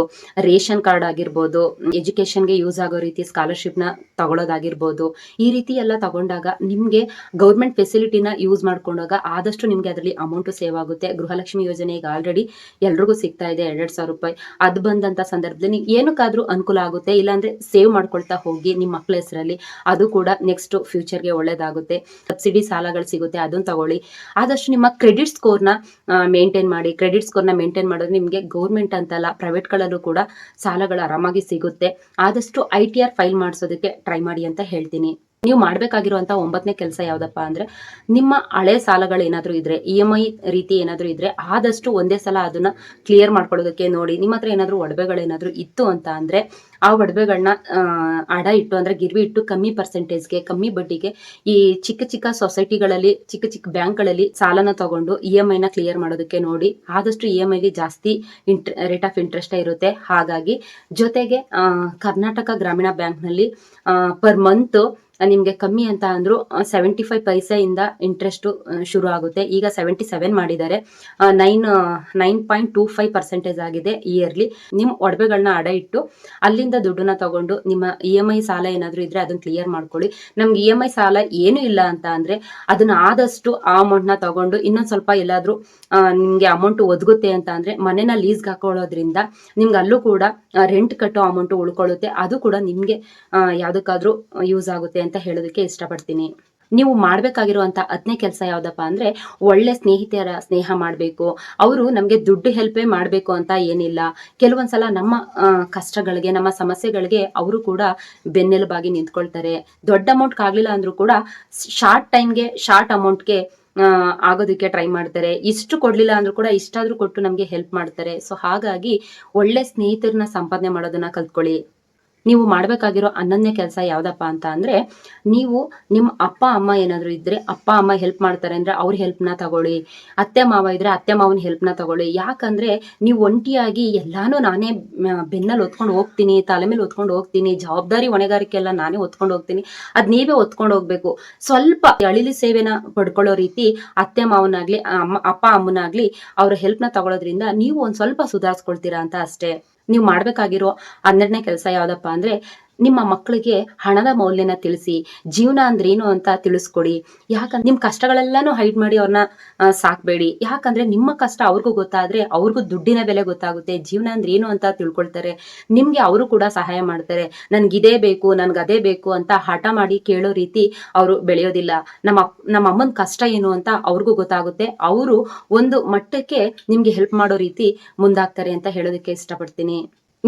ರೇಷನ್ ಕಾರ್ಡ್ ಆಗಿರ್ಬೋದು ಎಜುಕೇಶನ್ಗೆ ಯೂಸ್ ಆಗೋ ರೀತಿ ಸ್ಕಾಲರ್ಶಿಪ್ನ ತಗೊಳೋದಾಗಿರ್ಬೋದು. ಈ ರೀತಿ ಎಲ್ಲ ತಗೊಂಡಾಗ ನಿಮ್ಗೆ ಗೌರ್ಮೆಂಟ್ ಫೆಸಿಲಿಟಿನ ಯೂಸ್ ಮಾಡ್ಕೊಂಡಾಗ ಆದಷ್ಟು ನಿಮ್ಗೆ ಅದರಲ್ಲಿ ಅಮೌಂಟ್ ಸೇವ್ ಆಗುತ್ತೆ. ಗೃಹಲಕ್ಷ್ಮಿ ಯೋಜನೆ ಈಗ ಆಲ್ರೆಡಿ ಎಲ್ರಿಗೂ ಸಿಗ್ತಾ ಇದೆ ಎರಡೆರಡು ಸಾವಿರ ರೂಪಾಯಿ. ಅದು ಬಂದಂತ ಸಂದರ್ಭದಲ್ಲಿ ನೀವು ಏನಕ್ಕಾದ್ರೂ ಅನುಕೂಲ ಆಗುತ್ತೆ, ಇಲ್ಲಾಂದ್ರೆ ಸೇವ್ ಮಾಡ್ಕೊಳ್ತಾ ಹೋಗಿ ನಿಮ್ಮ ಮಕ್ಕಳ ಹೆಸರಲ್ಲಿ, ಅದು ಕೂಡ ನೆಕ್ಸ್ಟ್ ಫ್ಯೂಚರ್ಗೆ ಒಳ್ಳೇದಾಗುತ್ತೆ. ಸಬ್ಸಿಡಿ ಸಾಲಗಳು ಸಿಗುತ್ತೆ ಅದನ್ನ ತಗೊಳ್ಳಿ. ಆದಷ್ಟು ನಿಮ್ಮ ಕ್ರೆಡಿಟ್ ಸ್ಕೋರ್ನ ಮೇಂಟೈನ್ ಮಾಡಿ ಕ್ರೆಡಿಟ್ ಸ್ಕೋರ್ನ ಮೇಂಟೈನ್ ಮಾಡೋದು ನಿಮಗೆ ಗೌರ್ಮೆಂಟ್ ಅಂತಲ್ಲ ಪ್ರೈವೇಟ್ಗಳಲ್ಲೂ ಕೂಡ ಸಾಲಗಳು ಆರಾಮಾಗಿ ಸಿಗುತ್ತೆ. ಆದಷ್ಟು ಐ ಟಿ ಆರ್ ಫೈಲ್ ಮಾಡಿಸೋದಕ್ಕೆ ಟ್ರೈ ಮಾಡಿ ಅಂತ ಹೇಳ್ತೀನಿ. ನೀವು ಮಾಡಬೇಕಾಗಿರುವಂತಹ ಒಂಬತ್ತನೇ ಕೆಲಸ ಯಾವ್ದಪ್ಪ ಅಂದ್ರೆ ನಿಮ್ಮ ಹಳೆ ಸಾಲಗಳು ಏನಾದರೂ ಇದ್ರೆ ಇ ಎಂ ಐ ರೀತಿ ಏನಾದರೂ ಇದ್ರೆ ಆದಷ್ಟು ಒಂದೇ ಸಲ ಅದನ್ನ ಕ್ಲಿಯರ್ ಮಾಡ್ಕೊಳ್ಳೋದಕ್ಕೆ ನೋಡಿ, ನಿಮ್ಮ ಹತ್ರ ಏನಾದರೂ ಒಡವೆಗಳೇನಾದರೂ ಇತ್ತು ಅಂತ ಅಂದ್ರೆ ಆ ಒಡವೆಗಳನ್ನ ಅಡ ಇಟ್ಟು ಅಂದ್ರೆ ಗಿರ್ವಿ ಇಟ್ಟು ಕಮ್ಮಿ ಪರ್ಸೆಂಟೇಜ್ಗೆ ಕಮ್ಮಿ ಬಡ್ಡಿಗೆ ಈ ಚಿಕ್ಕ ಚಿಕ್ಕ ಸೊಸೈಟಿಗಳಲ್ಲಿ ಚಿಕ್ಕ ಚಿಕ್ಕ ಬ್ಯಾಂಕ್ಗಳಲ್ಲಿ ಸಾಲನ ತಗೊಂಡು ಇ ಎಂ ಐನ ಕ್ಲಿಯರ್ ಮಾಡೋದಕ್ಕೆ ನೋಡಿ ಆದಷ್ಟು ಇ ಎಂ ಐಲಿ ಜಾಸ್ತಿ ಇಂಟ್ರ ರೇಟ್ ಆಫ್ ಇಂಟ್ರೆಸ್ಟ್ ಇರುತ್ತೆ. ಹಾಗಾಗಿ ಜೊತೆಗೆ ಕರ್ನಾಟಕ ಗ್ರಾಮೀಣ ಬ್ಯಾಂಕ್ನಲ್ಲಿ ಪರ್ ಮಂತ್ ನಿಮಗೆ ಕಮ್ಮಿ ಅಂತ ಅಂದ್ರು ಸೆವೆಂಟಿ ಫೈವ್ ಪೈಸೆಯಿಂದ ಇಂಟ್ರೆಸ್ಟು ಶುರು ಆಗುತ್ತೆ. ಈಗ ಸೆವೆಂಟಿ ಸೆವೆನ್ ಮಾಡಿದ್ದಾರೆ nine nine point two five percentage ಆಗಿದೆ ಇಯರ್ಲಿ ನಿಮ್ಮ ಒಡವೆಗಳನ್ನ ಅಡ ಇಟ್ಟು ಅಲ್ಲಿಂದ ದುಡ್ಡನ್ನ ತಗೊಂಡು ನಿಮ್ಮ ಇ ಎಂ ಐ ಸಾಲ ಏನಾದರೂ ಇದ್ರೆ ಅದನ್ನ ಕ್ಲಿಯರ್ ಮಾಡ್ಕೊಳ್ಳಿ. ನಮ್ಗೆ ಇ ಎಂ ಐ ಸಾಲ ಏನೂ ಇಲ್ಲ ಅಂತ ಅಂದರೆ ಅದನ್ನ ಆದಷ್ಟು ಆ ಅಮೌಂಟ್ನ ತಗೊಂಡು ಇನ್ನೊಂದು ಸ್ವಲ್ಪ ಎಲ್ಲಾದರೂ ನಿಮಗೆ ಅಮೌಂಟ್ ಒದಗುತ್ತೆ ಅಂತ ಅಂದರೆ ಮನೆನ ಲೀಸ್ಗೆ ಹಾಕೊಳ್ಳೋದ್ರಿಂದ ನಿಮ್ಗೆ ಅಲ್ಲೂ ಕೂಡ ರೆಂಟ್ ಕಟ್ಟೋ ಅಮೌಂಟ್ ಉಳ್ಕೊಳ್ಳುತ್ತೆ. ಅದು ಕೂಡ ನಿಮಗೆ ಯಾವುದಕ್ಕಾದರೂ ಯೂಸ್ ಆಗುತ್ತೆ ಅಂತ ಹೇಳೋದಕ್ಕೆ ಇಷ್ಟಪಡ್ತೀನಿ. ನೀವು ಮಾಡಬೇಕಾಗಿರುವಂತ ಹತ್ತನೇ ಕೆಲಸ ಯಾವುದಪ್ಪ ಅಂದ್ರೆ ಒಳ್ಳೆ ಸ್ನೇಹಿತರ ಸ್ನೇಹ ಮಾಡಬೇಕು. ಅವರು ನಮಗೆ ದುಡ್ಡು ಹೆಲ್ಪೇ ಮಾಡಬೇಕು ಅಂತ ಏನಿಲ್ಲ. ಕೆಲವೊಂದ್ಸಲ ನಮ್ಮ ಆ, ಕಷ್ಟಗಳಿಗೆ ನಮ್ಮ ಸಮಸ್ಯೆಗಳಿಗೆ ಅವರು ಕೂಡ ಬೆನ್ನೆಲುಬಾಗಿ ನಿಂತ್ಕೊಳ್ತಾರೆ. ದೊಡ್ಡ ಅಮೌಂಟ್ ಆಗ್ಲಿಲ್ಲ ಅಂದ್ರೂ ಕೂಡ ಶಾರ್ಟ್ ಟೈಮ್ಗೆ ಶಾರ್ಟ್ ಅಮೌಂಟ್ಗೆ ಆಗೋದಕ್ಕೆ ಟ್ರೈ ಮಾಡ್ತಾರೆ. ಇಷ್ಟು ಕೊಡ್ಲಿಲ್ಲ ಅಂದ್ರೂ ಕೂಡ ಇಷ್ಟಾದ್ರೂ ಕೊಟ್ಟು ನಮಗೆ ಹೆಲ್ಪ್ ಮಾಡ್ತಾರೆ. ಸೊ ಹಾಗಾಗಿ ಒಳ್ಳೆ ಸ್ನೇಹಿತರನ್ನ ಸಂಪಾದನೆ ಮಾಡೋದನ್ನ ಕಲ್ತ್ಕೊಳ್ಳಿ. ನೀವು ಮಾಡಬೇಕಾಗಿರೋ ಅನನ್ಯ ಕೆಲಸ ಯಾವ್ದಪ್ಪ ಅಂತ ಅಂದ್ರೆ, ನೀವು ನಿಮ್ಮ ಅಪ್ಪ, ಅಮ್ಮ ಏನಾದ್ರು ಇದ್ರೆ ಅಪ್ಪ, ಅಮ್ಮ ಹೆಲ್ಪ್ ಮಾಡ್ತಾರೆ ಅಂದ್ರೆ ಅವ್ರ ಹೆಲ್ಪ್ನ ತಗೊಳ್ಳಿ. ಅತ್ತೆ, ಮಾವ ಇದ್ರೆ ಅತ್ತೆ, ಮಾವನ ಹೆಲ್ಪ್ನ ತಗೊಳ್ಳಿ. ಯಾಕಂದ್ರೆ ನೀವು ಒಂಟಿಯಾಗಿ ಎಲ್ಲಾನು ನಾನೇ ಬೆನ್ನಲ್ಲಿ ಹೊತ್ಕೊಂಡು ಹೋಗ್ತೀನಿ, ತಲೆ ಮೇಲೆ ಹೊತ್ಕೊಂಡು ಹೋಗ್ತೀನಿ, ಜವಾಬ್ದಾರಿ ಹೊಣೆಗಾರಿಕೆ ಎಲ್ಲ ನಾನೇ ಹೊತ್ಕೊಂಡು ಹೋಗ್ತೀನಿ, ಅದ್ ನೀವೇ ಹೊತ್ಕೊಂಡು ಹೋಗ್ಬೇಕು. ಸ್ವಲ್ಪ ಅಳಿಲಿ ಸೇವೆನ ಪಡ್ಕೊಳ್ಳೋ ರೀತಿ ಅತ್ತೆ, ಮಾವನಾಗ್ಲಿ, ಅಮ್ಮ, ಅಪ್ಪ, ಅಮ್ಮನಾಗ್ಲಿ ಅವ್ರ ಹೆಲ್ಪ್ನ ತಗೊಳೋದ್ರಿಂದ ನೀವು ಒಂದ್ ಸ್ವಲ್ಪ ಸುಧಾರಿಸ್ಕೊಳ್ತೀರಾ ಅಂತ ಅಷ್ಟೇ. ನೀವು ಮಾಡ್ಬೇಕಾಗಿರೋ ಹನ್ನೆರಡನೇ ಕೆಲಸ ಯಾವ್ದಪ್ಪ ಅಂದ್ರೆ ನಿಮ್ಮ ಮಕ್ಕಳಿಗೆ ಹಣದ ಮೌಲ್ಯನ ತಿಳಿಸಿ, ಜೀವನ ಏನು ಅಂತ ತಿಳಿಸ್ಕೊಡಿ. ಯಾಕಂದ್ರೆ ನಿಮ್ ಕಷ್ಟಗಳೆಲ್ಲಾನು ಹೈಡ್ ಮಾಡಿ ಅವ್ರನ್ನ ಸಾಕ್ಬೇಡಿ. ಯಾಕಂದ್ರೆ ನಿಮ್ಮ ಕಷ್ಟ ಅವ್ರಿಗೂ ಗೊತ್ತಾದ್ರೆ ಅವ್ರಿಗೂ ದುಡ್ಡಿನ ಬೆಲೆ ಗೊತ್ತಾಗುತ್ತೆ. ಜೀವನ ಅಂದ್ರೆ ಏನು ಅಂತ ತಿಳ್ಕೊಳ್ತಾರೆ. ನಿಮ್ಗೆ ಅವರು ಕೂಡ ಸಹಾಯ ಮಾಡ್ತಾರೆ. ನನ್ಗಿದೇ ಬೇಕು ನನ್ಗೆ ಅದೇ ಬೇಕು ಅಂತ ಹಠ ಮಾಡಿ ಕೇಳೋ ರೀತಿ ಅವರು ಬೆಳೆಯೋದಿಲ್ಲ. ನಮ್ಮ ನಮ್ಮ ಅಮ್ಮನ ಕಷ್ಟ ಏನು ಅಂತ ಅವ್ರಿಗೂ ಗೊತ್ತಾಗುತ್ತೆ. ಅವರು ಒಂದು ಮಟ್ಟಕ್ಕೆ ನಿಮ್ಗೆ ಹೆಲ್ಪ್ ಮಾಡೋ ರೀತಿ ಮುಂದಾಗ್ತಾರೆ ಅಂತ ಹೇಳೋದಕ್ಕೆ ಇಷ್ಟಪಡ್ತೀನಿ.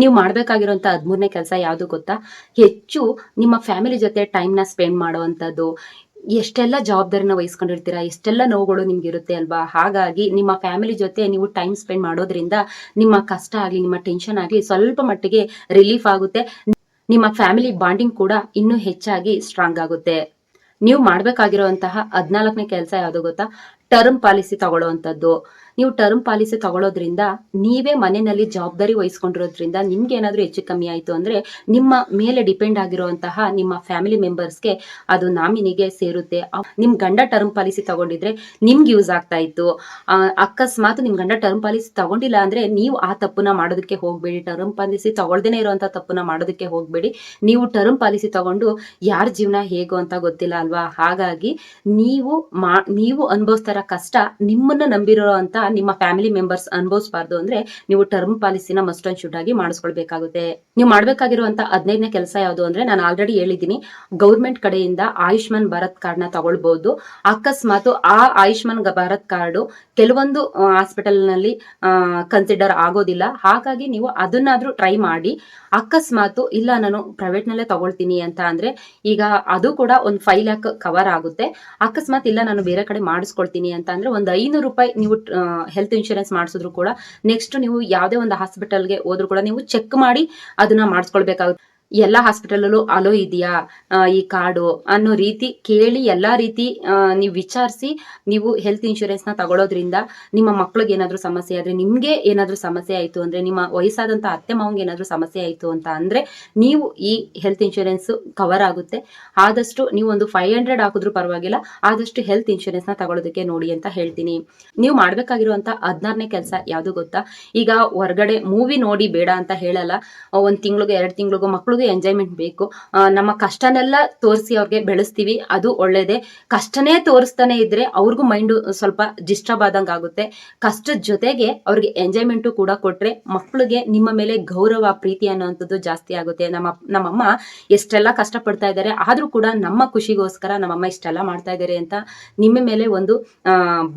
ನೀವು ಮಾಡಬೇಕಾಗಿರೋಂಥ ಹದಿಮೂರನೇ ಕೆಲಸ ಯಾವುದು ಗೊತ್ತಾ? ಹೆಚ್ಚು ನಿಮ್ಮ ಫ್ಯಾಮಿಲಿ ಜೊತೆ ಟೈಮ್ನ ಸ್ಪೆಂಡ್ ಮಾಡುವಂಥದ್ದು, ಎಷ್ಟೆಲ್ಲ ಜವಾಬ್ದಾರಿನ ವಹಿಸ್ಕೊಂಡಿರ್ತೀರಾ, ಎಷ್ಟೆಲ್ಲ ನೋವುಗಳು ನಿಮ್ಗೆ ಇರುತ್ತೆ ಅಲ್ವಾ? ಹಾಗಾಗಿ ನಿಮ್ಮ ಫ್ಯಾಮಿಲಿ ಜೊತೆ ನೀವು ಟೈಮ್ ಸ್ಪೆಂಡ್ ಮಾಡೋದ್ರಿಂದ ನಿಮ್ಮ ಕಷ್ಟ ಆಗಲಿ, ನಿಮ್ಮ ಟೆನ್ಷನ್ ಆಗಲಿ ಸ್ವಲ್ಪ ಮಟ್ಟಿಗೆ ರಿಲೀಫ್ ಆಗುತ್ತೆ. ನಿಮ್ಮ ಫ್ಯಾಮಿಲಿ ಬಾಂಡಿಂಗ್ ಕೂಡ ಇನ್ನೂ ಹೆಚ್ಚಾಗಿ ಸ್ಟ್ರಾಂಗ್ ಆಗುತ್ತೆ. ನೀವು ಮಾಡಬೇಕಾಗಿರುವಂತಹ ಹದಿನಾಲ್ಕನೇ ಕೆಲಸ ಯಾವುದು ಗೊತ್ತಾ? ಟರ್ಮ್ ಪಾಲಿಸಿ ತಗೊಳ್ಳೋವಂಥದ್ದು. ನೀವು ಟರ್ಮ್ ಪಾಲಿಸಿ ತಗೊಳ್ಳೋದ್ರಿಂದ ನೀವೇ ಮನೆಯಲ್ಲಿ ಜವಾಬ್ದಾರಿ ವಹಿಸ್ಕೊಂಡಿರೋದ್ರಿಂದ ನಿಮ್ಗೆ ಏನಾದರೂ ಹೆಚ್ಚು ಕಮ್ಮಿ ಆಯಿತು ಅಂದರೆ ನಿಮ್ಮ ಮೇಲೆ ಡಿಪೆಂಡ್ ಆಗಿರುವಂತಹ ನಿಮ್ಮ ಫ್ಯಾಮಿಲಿ ಮೆಂಬರ್ಸ್ಗೆ ಅದು ನಾಮಿನಿಗೆ ಸೇರುತ್ತೆ. ನಿಮ್ಮ ನಿಮ್ ಗಂಡ ಟರ್ಮ್ ಪಾಲಿಸಿ ತಗೊಂಡಿದ್ರೆ ನಿಮ್ಗೆ ಯೂಸ್ ಆಗ್ತಾ ಇತ್ತು. ಅಕಸ್ಮಾತ್ ನಿಮ್ಮ ಗಂಡ ಟರ್ಮ್ ಪಾಲಿಸಿ ತಗೊಂಡಿಲ್ಲ ಅಂದ್ರೆ ನೀವು ಆ ತಪ್ಪನ್ನ ಮಾಡೋದಕ್ಕೆ ಹೋಗಬೇಡಿ. ಟರ್ಮ್ ಪಾಲಿಸಿ ತಗೊಳ್ದೇನೆ ಇರುವಂಥ ತಪ್ಪನ್ನ ಮಾಡೋದಕ್ಕೆ ಹೋಗಬೇಡಿ. ನೀವು ಟರ್ಮ್ ಪಾಲಿಸಿ ತಗೊಂಡು ಯಾರ ಜೀವನ ಹೇಗೋ ಅಂತ ಗೊತ್ತಿಲ್ಲ ಅಲ್ವಾ? ಹಾಗಾಗಿ ನೀವು ಮಾ, ನೀವು ಅನುಭವಿಸ್ತಾರ ಕಷ್ಟ ನಿಮ್ಮನ್ನು ನಂಬಿರೋ ಅಂತ ನಿಮ್ಮ ಫ್ಯಾಮಿಲಿ ಮೆಂಬರ್ಸ್ ಅನುಭವಿಸಬಾರ್ದು ಅಂದ್ರೆ ನೀವು ಟರ್ಮ್ ಪಾಲಿಸಿನ ಮಸ್ಟ್ ಅಂಡ್ ಶುಡ್ ಆಗಿ ಮಾಡಿಸ್ಕೊಳ್ಬೇಕಾಗುತ್ತೆ. ನೀವು ಮಾಡ್ಬೇಕಾಗಿರುವಂತ ಹದಿನೈದನೇ ಕೆಲಸ ಯಾವುದು ಅಂದ್ರೆ ನಾನು ಆಲ್ರೆಡಿ ಹೇಳಿದ್ದೀನಿ ಗೌರ್ಮೆಂಟ್ ಕಡೆಯಿಂದ ಆಯುಷ್ಮಾನ್ ಭಾರತ್ ಕಾರ್ಡ್ನ ತಗೊಳ್ಬಹುದು ಅಕಸ್ಮಾತ್ ಆ ಆಯುಷ್ಮಾನ್ ಭಾರತ್ ಕಾರ್ಡ್ ಕೆಲವೊಂದು ಹಾಸ್ಪಿಟಲ್ನಲ್ಲಿ ಕನ್ಸಿಡರ್ ಆಗೋದಿಲ್ಲ. ಹಾಗಾಗಿ ನೀವು ಅದನ್ನಾದ್ರೂ ಟ್ರೈ ಮಾಡಿ. ಅಕಸ್ಮಾತ್ ಇಲ್ಲ ನಾನು ಪ್ರೈವೇಟ್ ನಲ್ಲೇ ತಗೊಳ್ತೀನಿ ಅಂತ ಅಂದ್ರೆ ಈಗ ಅದು ಕೂಡ ಒಂದು ಫೈವ್ ಲ್ಯಾಕ್ ಕವರ್ ಆಗುತ್ತೆ. ಅಕಸ್ಮಾತ್ ಇಲ್ಲ ನಾನು ಬೇರೆ ಕಡೆ ಮಾಡಿಸ್ಕೊಳ್ತೀನಿ ಅಂತ ಅಂದ್ರೆ ಒಂದು ಐನೂರು ರೂಪಾಯಿ ನೀವು ಹೆಲ್ತ್ ಇನ್ಶೂರೆನ್ಸ್ ಮಾಡಿಸಿದ್ರು ಕೂಡ ನೆಕ್ಸ್ಟ್ ನೀವು ಯಾವುದೇ ಒಂದು ಹಾಸ್ಪಿಟಲ್ಗೆ ಹೋದ್ರು ಕೂಡ ನೀವು ಚೆಕ್ ಮಾಡಿ ಅದನ್ನ ಮಾಡಿಸ್ಕೊಳ್ಬೇಕಾಗುತ್ತೆ. ಎಲ್ಲ ಹಾಸ್ಪಿಟಲಲ್ಲೂ ಅಲೋ ಇದೆಯಾ? ಈ ಕಾರ್ಡು ಅನ್ನೋ ರೀತಿ ಕೇಳಿ ಎಲ್ಲಾ ರೀತಿ ನೀವು ವಿಚಾರಿಸಿ ನೀವು ಹೆಲ್ತ್ ಇನ್ಶೂರೆನ್ಸ್ನ ತಗೊಳ್ಳೋದ್ರಿಂದ ನಿಮ್ಮ ಮಕ್ಳಿಗೆ ಏನಾದ್ರೂ ಸಮಸ್ಯೆ ಆದ್ರೆ, ನಿಮ್ಗೆ ಏನಾದ್ರೂ ಸಮಸ್ಯೆ ಆಯ್ತು ಅಂದ್ರೆ, ನಿಮ್ಮ ವಯಸ್ಸಾದಂತ ಅತ್ತೆ ಮಾವಂಗೆ ಏನಾದರೂ ಸಮಸ್ಯೆ ಆಯ್ತು ಅಂತ ಅಂದ್ರೆ ನೀವು ಈ ಹೆಲ್ತ್ ಇನ್ಶೂರೆನ್ಸ್ ಕವರ್ ಆಗುತ್ತೆ. ಆದಷ್ಟು ನೀವು ಒಂದು ಫೈವ್ ಹಂಡ್ರೆಡ್ ಹಾಕಿದ್ರು ಪರವಾಗಿಲ್ಲ, ಆದಷ್ಟು ಹೆಲ್ತ್ ಇನ್ಶೂರೆನ್ಸ್ನ ತಗೊಳ್ಳೋದಕ್ಕೆ ನೋಡಿ ಅಂತ ಹೇಳ್ತೀನಿ. ನೀವು ಮಾಡಬೇಕಾಗಿರುವಂಥ ಹದಿನಾರನೇ ಕೆಲಸ ಯಾವುದು ಗೊತ್ತಾ? ಈಗ ಹೊರಗಡೆ ಮೂವಿ ನೋಡಿ ಬೇಡ ಅಂತ ಹೇಳಲ್ಲ, ಒಂದ್ ತಿಂಗಳು ಎರಡು ತಿಂಗಳಿಗೂ ಮಕ್ಳಿಗೆ ಎಂಜಾಯ್ಮೆಂಟ್ ಬೇಕು. ನಮ್ಮ ಕಷ್ಟನೆಲ್ಲ ತೋರಿಸಿ ಅವ್ರಿಗೆ ಬೆಳೆಸ್ತೀವಿ, ಅದು ಒಳ್ಳೇದೇ. ಕಷ್ಟನೇ ತೋರಿಸ್ತಾನೆ ಇದ್ರೆ ಅವ್ರಿಗೂ ಮೈಂಡ್ ಸ್ವಲ್ಪ ಡಿಸ್ಟರ್ಬ್ ಆದಂಗೆ ಆಗುತ್ತೆ. ಕಷ್ಟದ ಜೊತೆಗೆ ಅವ್ರಿಗೆ ಎಂಜಾಯ್ಮೆಂಟು ಕೂಡ ಕೊಟ್ರೆ ಮಕ್ಕಳಿಗೆ ನಿಮ್ಮ ಮೇಲೆ ಗೌರವ, ಪ್ರೀತಿ ಅನ್ನೋವಂಥದ್ದು ಜಾಸ್ತಿ ಆಗುತ್ತೆ. ನಮ್ಮ, ನಮ್ಮಮ್ಮ ಎಷ್ಟೆಲ್ಲ ಕಷ್ಟಪಡ್ತಾ ಇದ್ದಾರೆ, ಆದ್ರೂ ಕೂಡ ನಮ್ಮ ಖುಷಿಗೋಸ್ಕರ ನಮ್ಮಮ್ಮ ಇಷ್ಟೆಲ್ಲ ಮಾಡ್ತಾ ಇದ್ದಾರೆ ಅಂತ ನಿಮ್ಮ ಮೇಲೆ ಒಂದು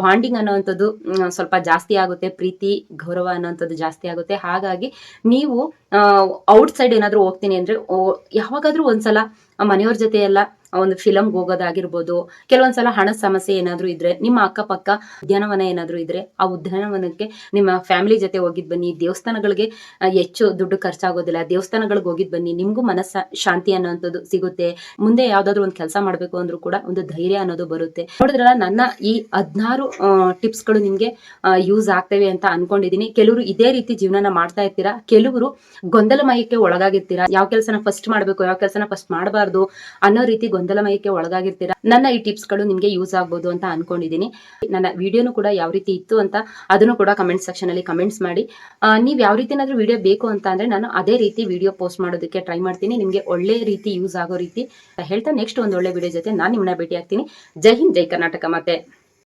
ಬಾಂಡಿಂಗ್ ಅನ್ನೋವಂಥದ್ದು ಸ್ವಲ್ಪ ಜಾಸ್ತಿ ಆಗುತ್ತೆ. ಪ್ರೀತಿ, ಗೌರವ ಅನ್ನೋವಂಥದ್ದು ಜಾಸ್ತಿ ಆಗುತ್ತೆ. ಹಾಗಾಗಿ ನೀವು ಔಟ್ ಸೈಡ್ ಏನಾದರೂ ಹೋಗ್ತೀನಿ ಅಂದ್ರೆ ಓ- ಯಾವಾಗಾದ್ರೂ ಒಂದ್ಸಲ ಆ ಮನೆಯವ್ರ ಜೊತೆ ಎಲ್ಲ ಒಂದು ಫಿಲಮ್ಗೆ ಹೋಗೋದಾಗಿರ್ಬೋದು, ಕೆಲವೊಂದ್ಸಲ ಹಣದ ಸಮಸ್ಯೆ ಏನಾದರೂ ಇದ್ರೆ, ನಿಮ್ಮ ಅಕ್ಕಪಕ್ಕ ಉದ್ಯಾನವನ ಏನಾದರೂ ಇದ್ರೆ, ಆ ಉದ್ಯಾನವನಕ್ಕೆ ನಿಮ್ಮ ಫ್ಯಾಮಿಲಿ ಜೊತೆ ಹೋಗಿದ್ ಬನ್ನಿ, ದೇವಸ್ಥಾನಗಳಿಗೆ ಹೆಚ್ಚು ದುಡ್ಡು ಖರ್ಚಾಗೋದಿಲ್ಲ, ದೇವಸ್ಥಾನಗಳಿಗೆ ಹೋಗಿದ್ ಬನ್ನಿ, ನಿಮ್ಗೂ ಮನಸ್ಸ ಶಾಂತಿ ಅನ್ನೋಂಥದ್ದು ಸಿಗುತ್ತೆ. ಮುಂದೆ ಯಾವ್ದಾದ್ರು ಒಂದು ಕೆಲಸ ಮಾಡಬೇಕು ಅಂದ್ರೂ ಕೂಡ ಒಂದು ಧೈರ್ಯ ಅನ್ನೋದು ಬರುತ್ತೆ. ನೋಡಿದ್ರಲ್ಲ, ನನ್ನ ಈ ಹದಿನಾರು ಟಿಪ್ಸ್ಗಳು ನಿಮ್ಗೆ ಯೂಸ್ ಆಗ್ತವೆ ಅಂತ ಅನ್ಕೊಂಡಿದೀನಿ. ಕೆಲವರು ಇದೇ ರೀತಿ ಜೀವನನ ಮಾಡ್ತಾ ಇರ್ತೀರಾ? ಕೆಲವರು ಗೊಂದಲಮಯಕ್ಕೆ ಒಳಗಾಗಿರ್ತೀರಾ? ಯಾವ ಕೆಲಸನ ಫಸ್ಟ್ ಮಾಡಬೇಕು, ಯಾವ ಕೆಲಸನ ಫಸ್ಟ್ ಮಾಡಬಾರ್ದು ಅನ್ನೋ ರೀತಿ ಗೊಂದಲಮಯಕ್ಕೆ ಒಳಗಾಗಿರ್ತೀರಾ? ನನ್ನ ಈ ಟಿಪ್ಸ್ಗಳು ನಿಮಗೆ ಯೂಸ್ ಆಗ್ಬೋದು ಅಂತ ಅನ್ಕೊಂಡಿದ್ದೀನಿ. ನನ್ನ ವಿಡಿಯೋನು ಕೂಡ ಯಾವ ರೀತಿ ಇತ್ತು ಅಂತ ಅದನ್ನು ಕೂಡ ಕಮೆಂಟ್ ಸೆಕ್ಷನ್ ಅಲ್ಲಿ ಕಮೆಂಟ್ಸ್ ಮಾಡಿ. ನೀವು ಯಾವ ಯಾವ ರೀತಿನಾದ್ರೂ ವಿಡಿಯೋ ಬೇಕು ಅಂತ ಅಂದ್ರೆ ನಾನು ಅದೇ ರೀತಿ ವಿಡಿಯೋ ಪೋಸ್ಟ್ ಮಾಡೋದಕ್ಕೆ ಟ್ರೈ ಮಾಡ್ತೀನಿ. ನಿಮ್ಗೆ ಒಳ್ಳೆ ರೀತಿ ಯೂಸ್ ಆಗೋ ರೀತಿ. ಹೇಳ್ತಾ ನೆಕ್ಸ್ಟ್ ಒಂದು ಒಳ್ಳೆ ವಿಡಿಯೋ ಜೊತೆ ನಾನು ನಿಮ್ಮನ್ನ ಭೇಟಿ ಆಗ್ತೀನಿ ಜೈ ಹಿಂದ್, ಜೈ ಕರ್ನಾಟಕ ಮತ್ತೆ.